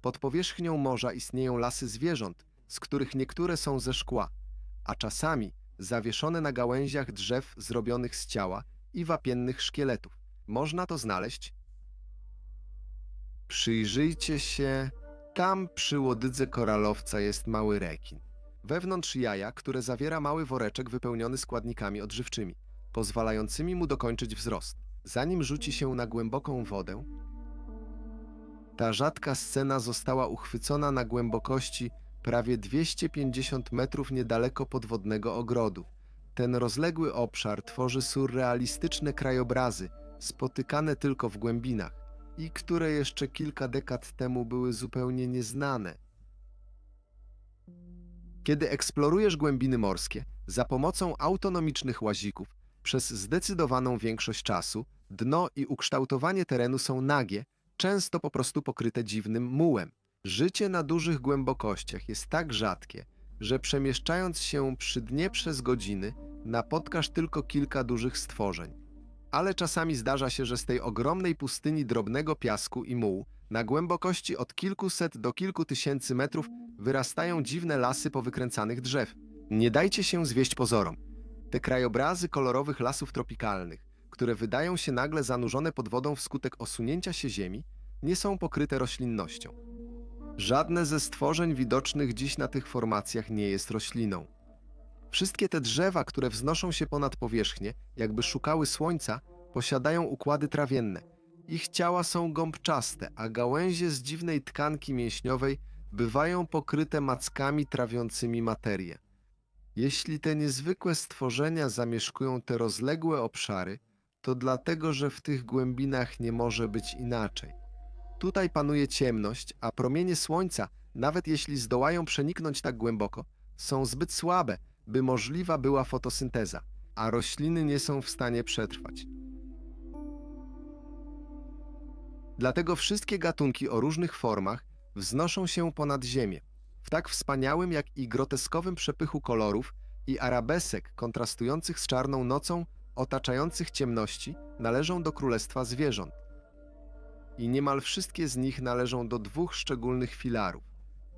Pod powierzchnią morza istnieją lasy zwierząt, z których niektóre są ze szkła, a czasami zawieszone na gałęziach drzew zrobionych z ciała i wapiennych szkieletów. Można to znaleźć. Przyjrzyjcie się, tam przy łodydze koralowca jest mały rekin. Wewnątrz jaja, które zawiera mały woreczek wypełniony składnikami odżywczymi, pozwalającymi mu dokończyć wzrost. Zanim rzuci się na głęboką wodę, ta rzadka scena została uchwycona na głębokości prawie 250 metrów niedaleko podwodnego ogrodu. Ten rozległy obszar tworzy surrealistyczne krajobrazy, spotykane tylko w głębinach i które jeszcze kilka dekad temu były zupełnie nieznane. Kiedy eksplorujesz głębiny morskie za pomocą autonomicznych łazików, przez zdecydowaną większość czasu dno i ukształtowanie terenu są nagie, często po prostu pokryte dziwnym mułem. Życie na dużych głębokościach jest tak rzadkie, że przemieszczając się przy dnie przez godziny, napotkasz tylko kilka dużych stworzeń. Ale czasami zdarza się, że z tej ogromnej pustyni drobnego piasku i mułu, na głębokości od kilkuset do kilku tysięcy metrów, wyrastają dziwne lasy powykręcanych drzew. Nie dajcie się zwieść pozorom. Te krajobrazy kolorowych lasów tropikalnych, które wydają się nagle zanurzone pod wodą wskutek osunięcia się ziemi, nie są pokryte roślinnością. Żadne ze stworzeń widocznych dziś na tych formacjach nie jest rośliną. Wszystkie te drzewa, które wznoszą się ponad powierzchnię, jakby szukały słońca, posiadają układy trawienne. Ich ciała są gąbczaste, a gałęzie z dziwnej tkanki mięśniowej bywają pokryte mackami trawiącymi materię. Jeśli te niezwykłe stworzenia zamieszkują te rozległe obszary, to dlatego, że w tych głębinach nie może być inaczej. Tutaj panuje ciemność, a promienie słońca, nawet jeśli zdołają przeniknąć tak głęboko, są zbyt słabe, by możliwa była fotosynteza, a rośliny nie są w stanie przetrwać. Dlatego wszystkie gatunki o różnych formach wznoszą się ponad ziemię, w tak wspaniałym jak i groteskowym przepychu kolorów i arabesek kontrastujących z czarną nocą otaczających ciemności należą do królestwa zwierząt. I niemal wszystkie z nich należą do dwóch szczególnych filarów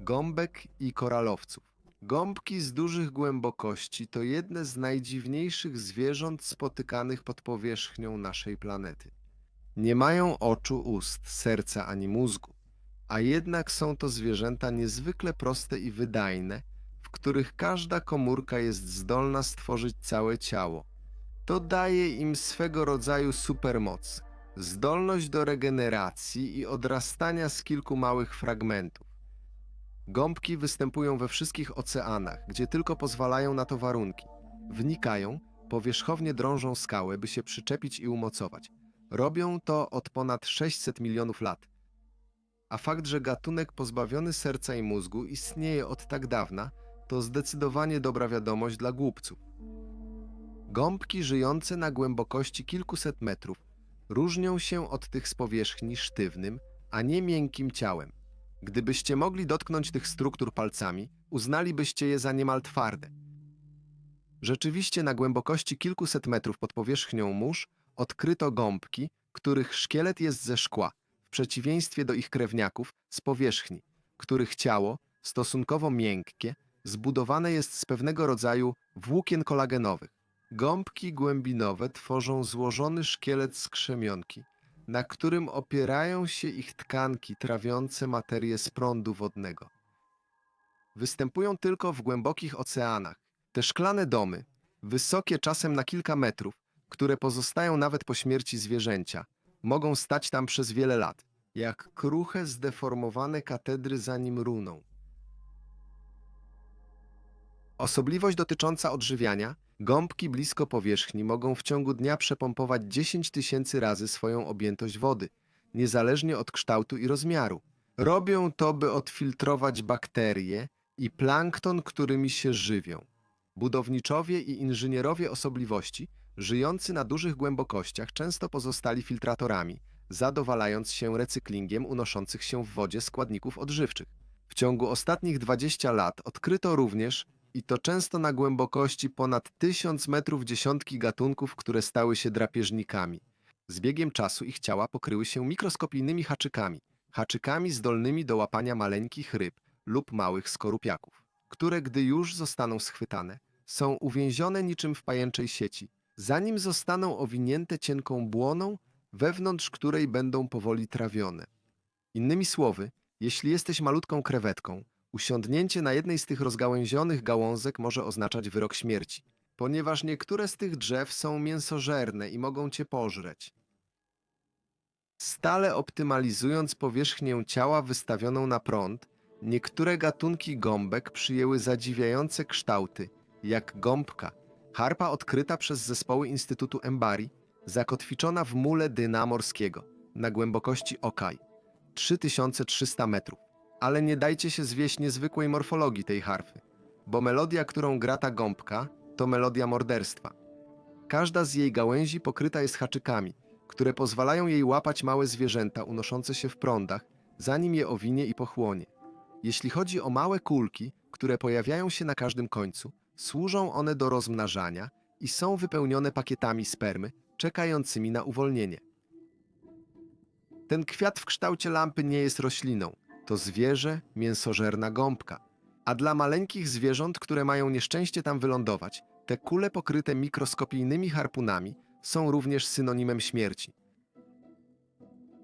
gąbek i koralowców. Gąbki z dużych głębokości to jedne z najdziwniejszych zwierząt spotykanych pod powierzchnią naszej planety. Nie mają oczu, ust, serca ani mózgu, a jednak są to zwierzęta niezwykle proste i wydajne, w których każda komórka jest zdolna stworzyć całe ciało. To daje im swego rodzaju supermoc, zdolność do regeneracji i odrastania z kilku małych fragmentów. Gąbki występują we wszystkich oceanach, gdzie tylko pozwalają na to warunki. Wnikają, powierzchownie drążą skałę, by się przyczepić i umocować. Robią to od ponad 600 milionów lat. A fakt, że gatunek pozbawiony serca i mózgu istnieje od tak dawna, to zdecydowanie dobra wiadomość dla głupców. Gąbki żyjące na głębokości kilkuset metrów różnią się od tych z powierzchni sztywnym, a nie miękkim ciałem. Gdybyście mogli dotknąć tych struktur palcami, uznalibyście je za niemal twarde. Rzeczywiście na głębokości kilkuset metrów pod powierzchnią mórz odkryto gąbki, których szkielet jest ze szkła, w przeciwieństwie do ich krewniaków z powierzchni, których ciało, stosunkowo miękkie, zbudowane jest z pewnego rodzaju włókien kolagenowych. Gąbki głębinowe tworzą złożony szkielet z krzemionki, na którym opierają się ich tkanki trawiące materię z prądu wodnego. Występują tylko w głębokich oceanach. Te szklane domy, wysokie czasem na kilka metrów, które pozostają nawet po śmierci zwierzęcia, mogą stać tam przez wiele lat, jak kruche, zdeformowane katedry za nim runą. Osobliwość dotycząca odżywiania. Gąbki blisko powierzchni mogą w ciągu dnia przepompować 10 tysięcy razy swoją objętość wody, niezależnie od kształtu i rozmiaru. Robią to, by odfiltrować bakterie i plankton, którymi się żywią. Budowniczowie i inżynierowie osobliwości, żyjący na dużych głębokościach, często pozostali filtratorami, zadowalając się recyklingiem unoszących się w wodzie składników odżywczych. W ciągu ostatnich 20 lat odkryto również, i to często na głębokości ponad 1000 metrów dziesiątki gatunków, które stały się drapieżnikami. Z biegiem czasu ich ciała pokryły się mikroskopijnymi haczykami, haczykami zdolnymi do łapania maleńkich ryb lub małych skorupiaków, które gdy już zostaną schwytane, są uwięzione niczym w pajęczej sieci, zanim zostaną owinięte cienką błoną, wewnątrz której będą powoli trawione. Innymi słowy, jeśli jesteś malutką krewetką, usiądnięcie na jednej z tych rozgałęzionych gałązek może oznaczać wyrok śmierci, ponieważ niektóre z tych drzew są mięsożerne i mogą cię pożreć. Stale optymalizując powierzchnię ciała wystawioną na prąd, niektóre gatunki gąbek przyjęły zadziwiające kształty, jak gąbka, harpa odkryta przez zespoły Instytutu Embari, zakotwiczona w mule dna morskiego na głębokości Okaj, 3300 metrów. Ale nie dajcie się zwieść niezwykłej morfologii tej harfy, bo melodia, którą gra ta gąbka, to melodia morderstwa. Każda z jej gałęzi pokryta jest haczykami, które pozwalają jej łapać małe zwierzęta unoszące się w prądach, zanim je owinie i pochłonie. Jeśli chodzi o małe kulki, które pojawiają się na każdym końcu, służą one do rozmnażania i są wypełnione pakietami spermy, czekającymi na uwolnienie. Ten kwiat w kształcie lampy nie jest rośliną, to zwierzę, mięsożerna gąbka. A dla maleńkich zwierząt, które mają nieszczęście tam wylądować, te kule pokryte mikroskopijnymi harpunami są również synonimem śmierci.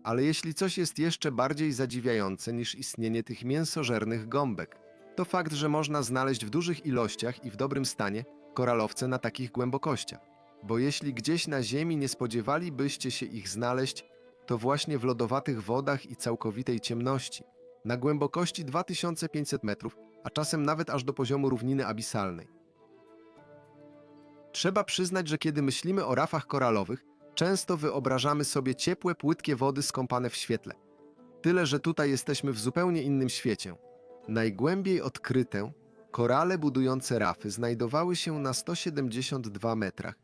Ale jeśli coś jest jeszcze bardziej zadziwiające niż istnienie tych mięsożernych gąbek, to fakt, że można znaleźć w dużych ilościach i w dobrym stanie koralowce na takich głębokościach. Bo jeśli gdzieś na Ziemi nie spodziewalibyście się ich znaleźć, to właśnie w lodowatych wodach i całkowitej ciemności, na głębokości 2500 metrów, a czasem nawet aż do poziomu równiny abisalnej. Trzeba przyznać, że kiedy myślimy o rafach koralowych, często wyobrażamy sobie ciepłe, płytkie wody skąpane w świetle. Tyle, że tutaj jesteśmy w zupełnie innym świecie. Najgłębiej odkryte korale budujące rafy znajdowały się na 172 metrach.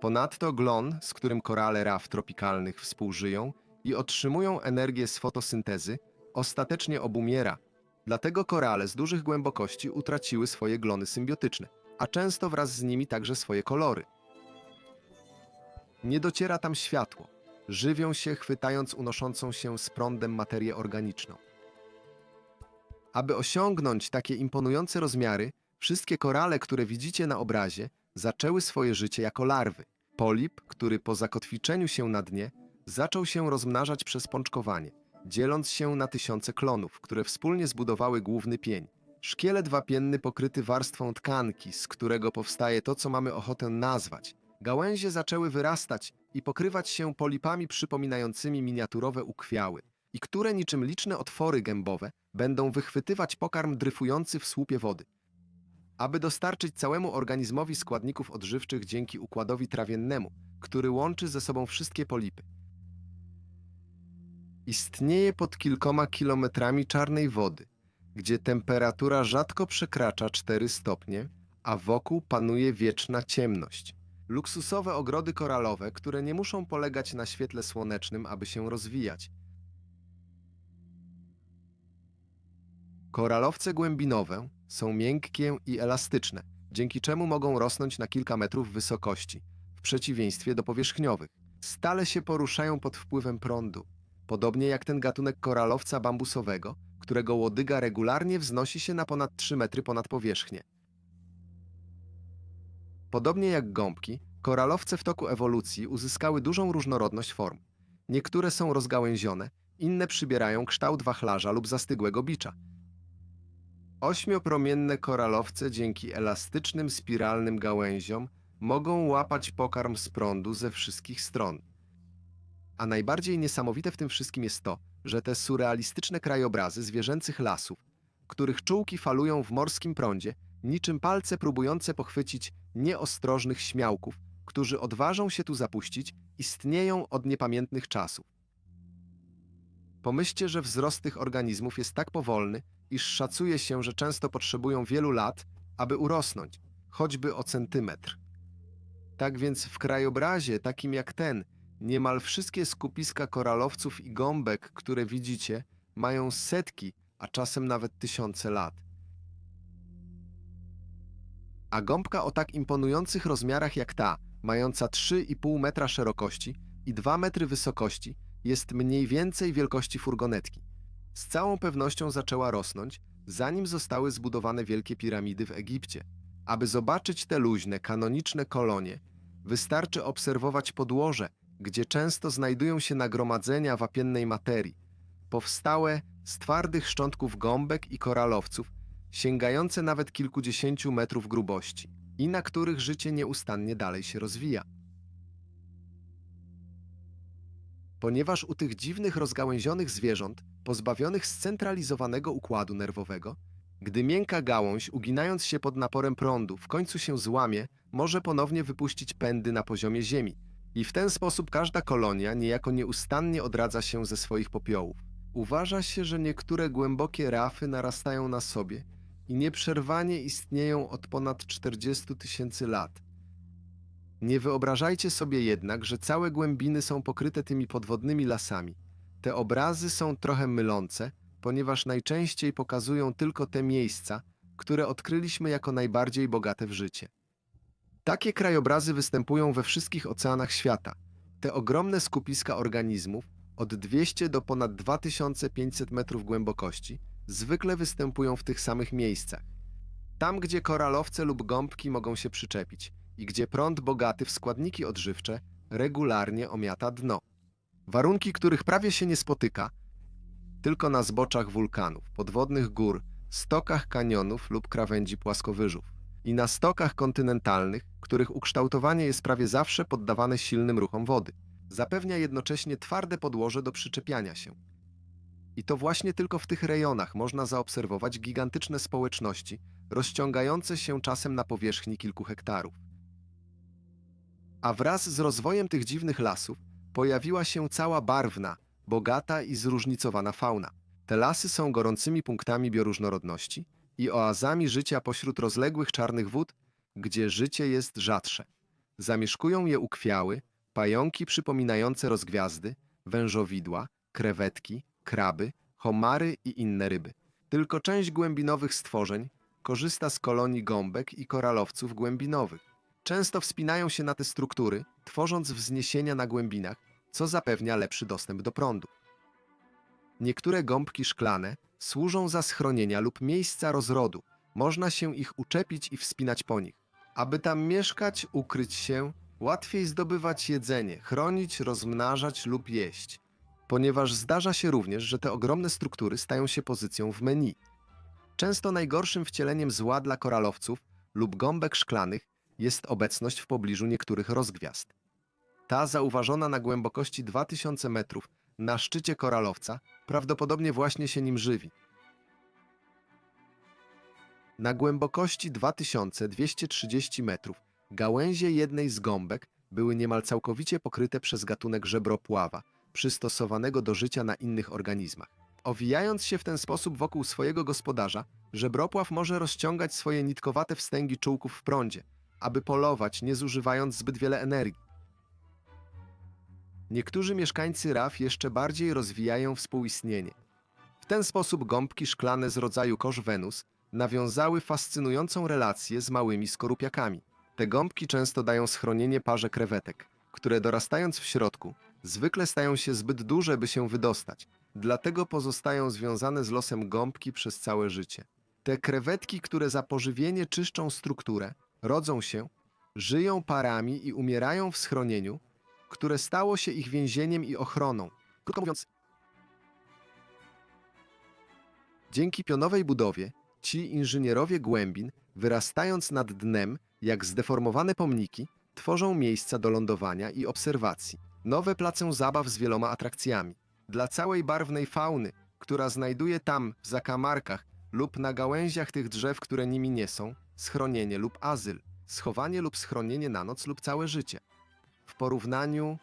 Ponadto glon, z którym korale raf tropikalnych współżyją i otrzymują energię z fotosyntezy, ostatecznie obumiera. Dlatego korale z dużych głębokości utraciły swoje glony symbiotyczne, a często wraz z nimi także swoje kolory. Nie dociera tam światło. Żywią się, chwytając unoszącą się z prądem materię organiczną. Aby osiągnąć takie imponujące rozmiary, wszystkie korale, które widzicie na obrazie, zaczęły swoje życie jako larwy. Polip, który po zakotwiczeniu się na dnie, zaczął się rozmnażać przez pączkowanie, dzieląc się na tysiące klonów, które wspólnie zbudowały główny pień. Szkielet wapienny pokryty warstwą tkanki, z którego powstaje to, co mamy ochotę nazwać. Gałęzie zaczęły wyrastać i pokrywać się polipami przypominającymi miniaturowe ukwiały, i które niczym liczne otwory gębowe będą wychwytywać pokarm dryfujący w słupie wody. Aby dostarczyć całemu organizmowi składników odżywczych dzięki układowi trawiennemu, który łączy ze sobą wszystkie polipy. Istnieje pod kilkoma kilometrami czarnej wody, gdzie temperatura rzadko przekracza 4 stopnie, a wokół panuje wieczna ciemność. Luksusowe ogrody koralowe, które nie muszą polegać na świetle słonecznym, aby się rozwijać. Koralowce głębinowe są miękkie i elastyczne, dzięki czemu mogą rosnąć na kilka metrów wysokości, w przeciwieństwie do powierzchniowych. Stale się poruszają pod wpływem prądu, podobnie jak ten gatunek koralowca bambusowego, którego łodyga regularnie wznosi się na ponad 3 metry ponad powierzchnię. Podobnie jak gąbki, koralowce w toku ewolucji uzyskały dużą różnorodność form. Niektóre są rozgałęzione, inne przybierają kształt wachlarza lub zastygłego bicza. Ośmiopromienne koralowce dzięki elastycznym, spiralnym gałęziom mogą łapać pokarm z prądu ze wszystkich stron. A najbardziej niesamowite w tym wszystkim jest to, że te surrealistyczne krajobrazy zwierzęcych lasów, których czułki falują w morskim prądzie, niczym palce próbujące pochwycić nieostrożnych śmiałków, którzy odważą się tu zapuścić, istnieją od niepamiętnych czasów. Pomyślcie, że wzrost tych organizmów jest tak powolny, iż szacuje się, że często potrzebują wielu lat, aby urosnąć, choćby o centymetr. Tak więc w krajobrazie takim jak ten, niemal wszystkie skupiska koralowców i gąbek, które widzicie, mają setki, a czasem nawet tysiące lat. A gąbka o tak imponujących rozmiarach jak ta, mająca 3,5 metra szerokości i 2 metry wysokości, jest mniej więcej wielkości furgonetki. z całą pewnością zaczęła rosnąć, zanim zostały zbudowane wielkie piramidy w Egipcie. Aby zobaczyć te luźne, kanoniczne kolonie, wystarczy obserwować podłoże, gdzie często znajdują się nagromadzenia wapiennej materii, powstałe z twardych szczątków gąbek i koralowców, sięgające nawet kilkudziesięciu metrów grubości i na których życie nieustannie dalej się rozwija. Ponieważ u tych dziwnych, rozgałęzionych zwierząt, pozbawionych scentralizowanego układu nerwowego, gdy miękka gałąź, uginając się pod naporem prądu, w końcu się złamie, może ponownie wypuścić pędy na poziomie Ziemi. I w ten sposób każda kolonia niejako nieustannie odradza się ze swoich popiołów. Uważa się, że niektóre głębokie rafy narastają na sobie i nieprzerwanie istnieją od ponad 40 tysięcy lat. Nie wyobrażajcie sobie jednak, że całe głębiny są pokryte tymi podwodnymi lasami. Te obrazy są trochę mylące, ponieważ najczęściej pokazują tylko te miejsca, które odkryliśmy jako najbardziej bogate w życie. Takie krajobrazy występują we wszystkich oceanach świata. Te ogromne skupiska organizmów, od 200 do ponad 2500 metrów głębokości, zwykle występują w tych samych miejscach. Tam, gdzie koralowce lub gąbki mogą się przyczepić i gdzie prąd bogaty w składniki odżywcze regularnie omiata dno. Warunki, których prawie się nie spotyka, tylko na zboczach wulkanów, podwodnych gór, stokach kanionów lub krawędzi płaskowyżów i na stokach kontynentalnych, których ukształtowanie jest prawie zawsze poddawane silnym ruchom wody. Zapewnia jednocześnie twarde podłoże do przyczepiania się. I to właśnie tylko w tych rejonach można zaobserwować gigantyczne społeczności, rozciągające się czasem na powierzchni kilku hektarów. A wraz z rozwojem tych dziwnych lasów pojawiła się cała barwna, bogata i zróżnicowana fauna. Te lasy są gorącymi punktami bioróżnorodności i oazami życia pośród rozległych czarnych wód, gdzie życie jest rzadsze. Zamieszkują je ukwiały, pająki przypominające rozgwiazdy, wężowidła, krewetki, kraby, homary i inne ryby. Tylko część głębinowych stworzeń korzysta z kolonii gąbek i koralowców głębinowych. Często wspinają się na te struktury, tworząc wzniesienia na głębinach, co zapewnia lepszy dostęp do prądu. Niektóre gąbki szklane służą za schronienia lub miejsca rozrodu. Można się ich uczepić i wspinać po nich. Aby tam mieszkać, ukryć się, łatwiej zdobywać jedzenie, chronić, rozmnażać lub jeść. Ponieważ zdarza się również, że te ogromne struktury stają się pozycją w menu. Często najgorszym wcieleniem zła dla koralowców lub gąbek szklanych jest obecność w pobliżu niektórych rozgwiazd. Ta zauważona na głębokości 2000 metrów na szczycie koralowca prawdopodobnie właśnie się nim żywi. Na głębokości 2230 metrów gałęzie jednej z gąbek były niemal całkowicie pokryte przez gatunek żebropława, przystosowanego do życia na innych organizmach. Owijając się w ten sposób wokół swojego gospodarza, żebropław może rozciągać swoje nitkowate wstęgi czułków w prądzie, aby polować, nie zużywając zbyt wiele energii. Niektórzy mieszkańcy raf jeszcze bardziej rozwijają współistnienie. W ten sposób gąbki szklane z rodzaju kosz Wenus nawiązały fascynującą relację z małymi skorupiakami. Te gąbki często dają schronienie parze krewetek, które dorastając w środku, zwykle stają się zbyt duże, by się wydostać. Dlatego pozostają związane z losem gąbki przez całe życie. Te krewetki, które za pożywienie czyszczą strukturę, rodzą się, żyją parami i umierają w schronieniu, które stało się ich więzieniem i ochroną. Krótko mówiąc, dzięki pionowej budowie ci inżynierowie głębin, wyrastając nad dnem jak zdeformowane pomniki, tworzą miejsca do lądowania i obserwacji. Nowe place zabaw z wieloma atrakcjami. Dla całej barwnej fauny, która znajduje tam w zakamarkach lub na gałęziach tych drzew, które nimi nie są, schronienie lub azyl, schowanie lub schronienie na noc lub całe życie. W porównaniu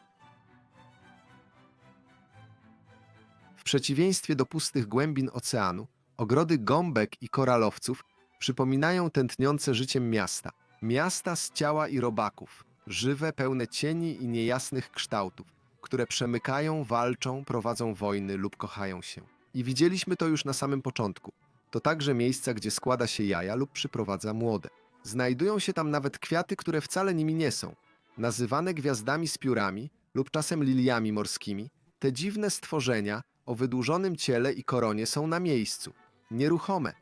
W przeciwieństwie do pustych głębin oceanu, ogrody gąbek i koralowców przypominają tętniące życiem miasta. Miasta z ciała i robaków, żywe, pełne cieni i niejasnych kształtów, które przemykają, walczą, prowadzą wojny lub kochają się. I widzieliśmy to już na samym początku. To także miejsca, gdzie składa się jaja lub przyprowadza młode. Znajdują się tam nawet kwiaty, które wcale nimi nie są. Nazywane gwiazdami z piórami lub czasem liliami morskimi, te dziwne stworzenia o wydłużonym ciele i koronie są na miejscu, nieruchome.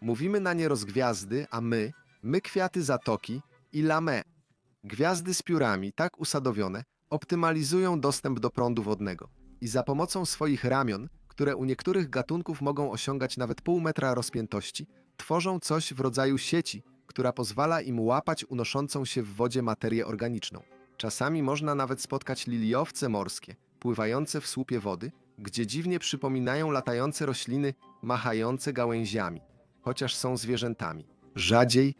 Mówimy na nie rozgwiazdy, a my, my kwiaty zatoki i lame. Gwiazdy z piórami, tak usadowione, optymalizują dostęp do prądu wodnego i za pomocą swoich ramion, które u niektórych gatunków mogą osiągać nawet pół metra rozpiętości, tworzą coś w rodzaju sieci, która pozwala im łapać unoszącą się w wodzie materię organiczną. Czasami można nawet spotkać liliowce morskie, pływające w słupie wody, gdzie dziwnie przypominają latające rośliny machające gałęziami, chociaż są zwierzętami. Rzadziej,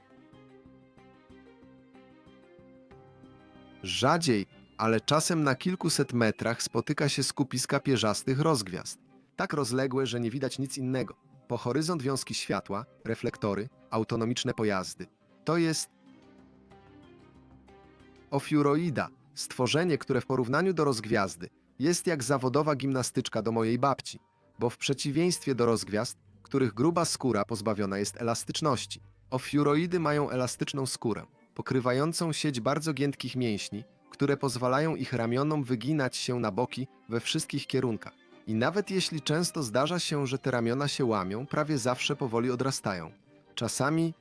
rzadziej, ale czasem na kilkuset metrach spotyka się skupiska pierzastych rozgwiazd. Tak rozległe, że nie widać nic innego. Po horyzont wiązki światła, reflektory, autonomiczne pojazdy. To jest ofiuroida, stworzenie, które w porównaniu do rozgwiazdy jest jak zawodowa gimnastyczka do mojej babci, bo w przeciwieństwie do rozgwiazd, których gruba skóra pozbawiona jest elastyczności, ofiuroidy mają elastyczną skórę, pokrywającą sieć bardzo giętkich mięśni, które pozwalają ich ramionom wyginać się na boki we wszystkich kierunkach. I nawet jeśli często zdarza się, że te ramiona się łamią, prawie zawsze powoli odrastają. Czasami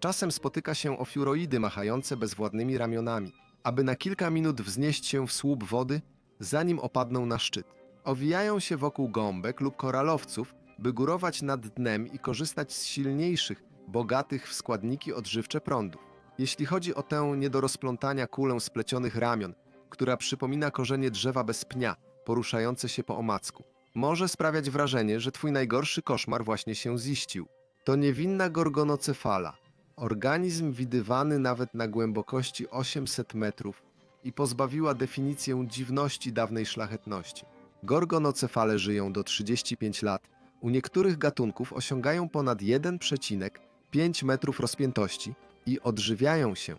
Czasem spotyka się ofiuroidy machające bezwładnymi ramionami, aby na kilka minut wznieść się w słup wody, zanim opadną na szczyt. Owijają się wokół gąbek lub koralowców, by górować nad dnem i korzystać z silniejszych, bogatych w składniki odżywcze prądów. Jeśli chodzi o tę nie do rozplątania kulę splecionych ramion, która przypomina korzenie drzewa bez pnia, poruszające się po omacku, może sprawiać wrażenie, że twój najgorszy koszmar właśnie się ziścił. To niewinna gorgonocefala, organizm widywany nawet na głębokości 800 metrów i pozbawiła definicję dziwności dawnej szlachetności. Gorgonocefale żyją do 35 lat, u niektórych gatunków osiągają ponad 1,5 metrów rozpiętości i odżywiają się,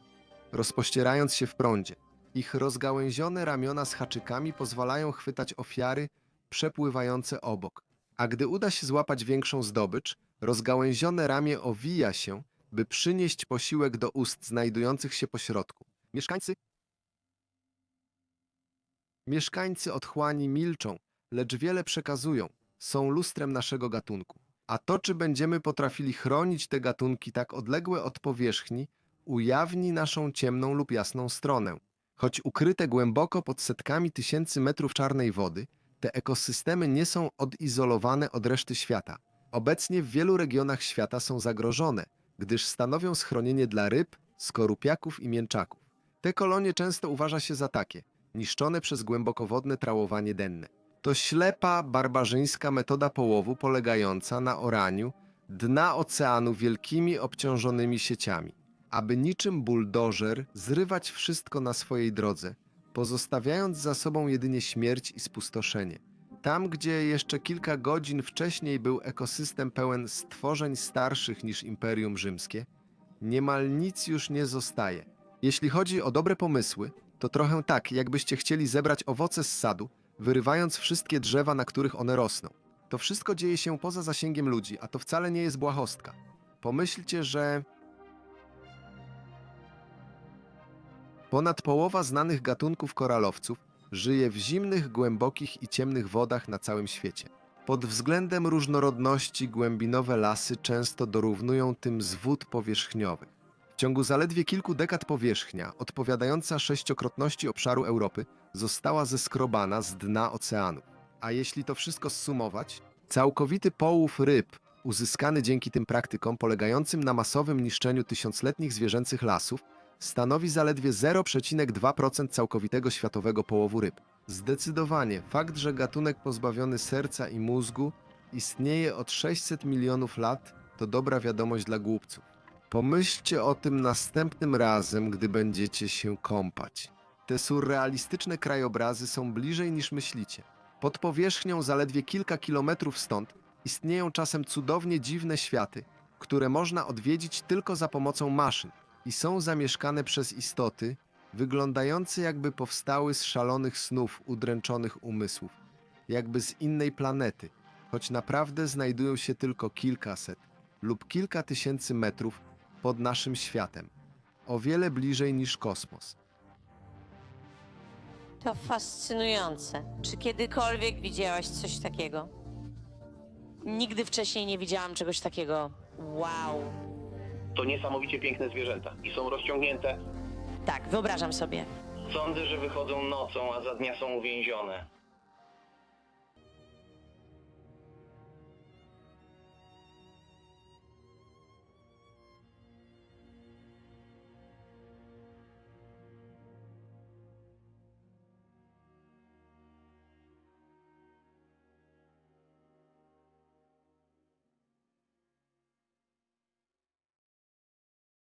rozpościerając się w prądzie. Ich rozgałęzione ramiona z haczykami pozwalają chwytać ofiary przepływające obok. A gdy uda się złapać większą zdobycz, rozgałęzione ramię owija się, by przynieść posiłek do ust znajdujących się pośrodku. Mieszkańcy Mieszkańcy otchłani milczą, lecz wiele przekazują, są lustrem naszego gatunku. A to, czy będziemy potrafili chronić te gatunki tak odległe od powierzchni, ujawni naszą ciemną lub jasną stronę. Choć ukryte głęboko pod setkami tysięcy metrów czarnej wody, te ekosystemy nie są odizolowane od reszty świata. Obecnie w wielu regionach świata są zagrożone, gdyż stanowią schronienie dla ryb, skorupiaków i mięczaków. Te kolonie często uważa się za takie, niszczone przez głębokowodne trałowanie denne. To ślepa, barbarzyńska metoda połowu polegająca na oraniu dna oceanu wielkimi obciążonymi sieciami, aby niczym buldożer zrywać wszystko na swojej drodze, pozostawiając za sobą jedynie śmierć i spustoszenie. Tam, gdzie jeszcze kilka godzin wcześniej był ekosystem pełen stworzeń starszych niż Imperium Rzymskie, niemal nic już nie zostaje. Jeśli chodzi o dobre pomysły, to trochę tak, jakbyście chcieli zebrać owoce z sadu, wyrywając wszystkie drzewa, na których one rosną. To wszystko dzieje się poza zasięgiem ludzi, a to wcale nie jest błahostka. Pomyślcie, że ponad połowa znanych gatunków koralowców żyje w zimnych, głębokich i ciemnych wodach na całym świecie. Pod względem różnorodności głębinowe lasy często dorównują tym z wód powierzchniowych. W ciągu zaledwie kilku dekad powierzchnia, odpowiadająca sześciokrotności obszaru Europy, została zeskrobana z dna oceanu. A jeśli to wszystko zsumować, całkowity połów ryb, uzyskany dzięki tym praktykom polegającym na masowym niszczeniu tysiącletnich zwierzęcych lasów, stanowi zaledwie 0,2% całkowitego światowego połowu ryb. Zdecydowanie fakt, że gatunek pozbawiony serca i mózgu istnieje od 600 milionów lat, to dobra wiadomość dla głupców. Pomyślcie o tym następnym razem, gdy będziecie się kąpać. Te surrealistyczne krajobrazy są bliżej niż myślicie. Pod powierzchnią zaledwie kilka kilometrów stąd istnieją czasem cudownie dziwne światy, które można odwiedzić tylko za pomocą maszyn i są zamieszkane przez istoty wyglądające jakby powstały z szalonych snów udręczonych umysłów, jakby z innej planety, choć naprawdę znajdują się tylko kilkaset lub kilka tysięcy metrów pod naszym światem, o wiele bliżej niż kosmos. To fascynujące. Czy kiedykolwiek widziałaś coś takiego? Nigdy wcześniej nie widziałam czegoś takiego. Wow. To niesamowicie piękne zwierzęta i są rozciągnięte. Tak, wyobrażam sobie. Sądzę, że wychodzą nocą, a za dnia są uwięzione.